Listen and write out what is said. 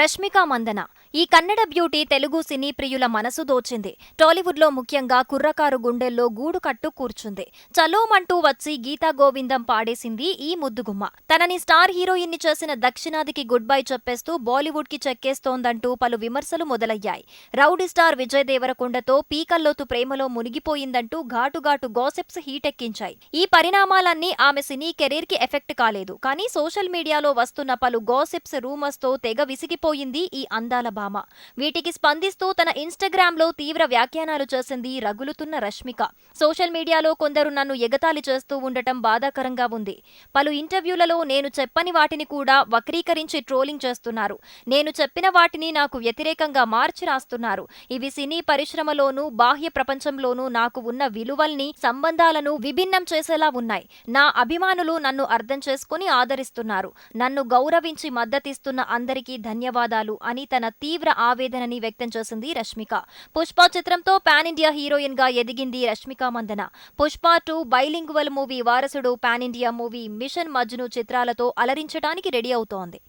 రష్మిక మందన. ఈ కన్నడ బ్యూటీ తెలుగు సినీ ప్రియుల మనసు దోచింది. టాలీవుడ్లో ముఖ్యంగా కుర్రకారు గుండెల్లో గూడు కట్టు కూర్చుంది. చలోమంటూ వచ్చి గీతా గోవిందం పాడేసింది ఈ ముద్దుగుమ్మ. తనని స్టార్ హీరోయిన్ని చేసిన దక్షిణాదికి గుడ్ బై చెప్పేస్తూ బాలీవుడ్కి చెక్కేస్తోందంటూ పలు విమర్శలు మొదలయ్యాయి. రౌడీ స్టార్ విజయ్ దేవరకొండతో పీకల్లోతు ప్రేమలో మునిగిపోయిందంటూ ఘాటుఘాటు గాసిప్స్ హీటెక్కించాయి. ఈ పరిణామాలన్నీ ఆమె సినీ కెరీర్కి ఎఫెక్ట్ కాలేదు. కానీ సోషల్ మీడియాలో వస్తున్న పలు గాసిప్స్ రూమర్స్తో తెగ విసిగిపోయింది ఈ అందాల భామ వీటికి స్పందిస్తూ తన ఇన్స్టాగ్రామ్లో తీవ్ర వ్యాఖ్యానాలు చేసింది రగులుతున్న రష్మిక. సోషల్ మీడియాలో కొందరు నన్ను ఎగతాళి చేస్తూ ఉండటం బాధాకరంగా ఉంది. పలు ఇంటర్వ్యూలలో నేను చెప్పని వాటిని కూడా వక్రీకరించి ట్రోలింగ్ చేస్తున్నారు. నేను చెప్పిన వాటిని నాకు వ్యతిరేకంగా మార్చి రాస్తున్నారు. ఇవి సినీ పరిశ్రమలోనూ బాహ్య ప్రపంచంలోనూ నాకు ఉన్న విలువల్ని సంబంధాలను విభిన్నం చేసేలా ఉన్నాయి. నా అభిమానులు నన్ను అర్థం చేసుకుని ఆదరిస్తున్నారు. నన్ను గౌరవించి మద్దతిస్తున్న అందరికీ ధన్యవాదాలు అని తన తీవ్ర ఆవేదనని వ్యక్తం చేసింది రష్మిక. పుష్ప చిత్రంతో పాన్ ఇండియా హీరోయిన్గా ఎదిగింది Rashmika Mandanna. Pushpa two bilingual movie Varasudu pan India movie mission Majnu చిత్రాలతో అలరించడానికి రెడీ అవుతోంది.